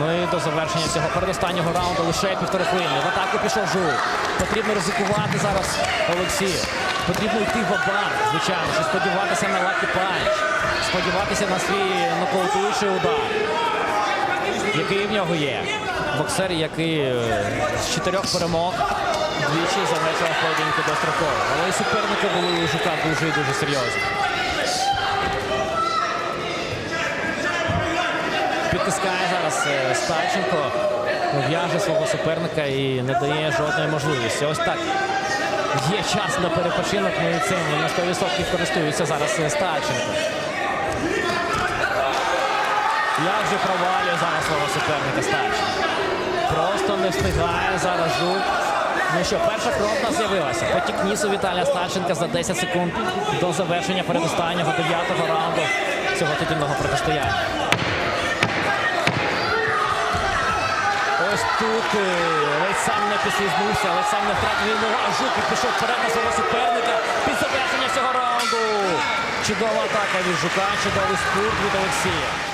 Ну і до завершення цього передостаннього раунду лише півтори хвилини. В атаку пішов Жук. Потрібно ризикувати зараз Олексію. Потрібно йти в банк, звичайно, що сподіватися на лакі панч. Сподіватися на свій нокаутуючий удар, який в нього є. Боксер, який е, з чотирьох перемог двічі завершив поєдинки достроково. Але і суперники були у Жука дуже і дуже серйозні. Підтискає зараз е, Стальченко, в'яже свого суперника і не дає жодної можливості. Ось так. Є час на перепочинок, ну і цим на 100% користується зараз е, Стальченко. Як же провалює зараз свого суперника Стальченко. Просто не встигає зараз жук. Ну що, перша кров з'явилася. Потік ніс у Віталія Стальченка за 10 секунд до завершення передостаннього дев'ятого раунду цього титульного протистояння. Тут е, ледь сам не підслизнувся, ледь сам не втратив вільного, а Жук пішов вперед на свого суперника під завершення цього раунду. Чудова атака від Жука, чудовий спорт від Олексія.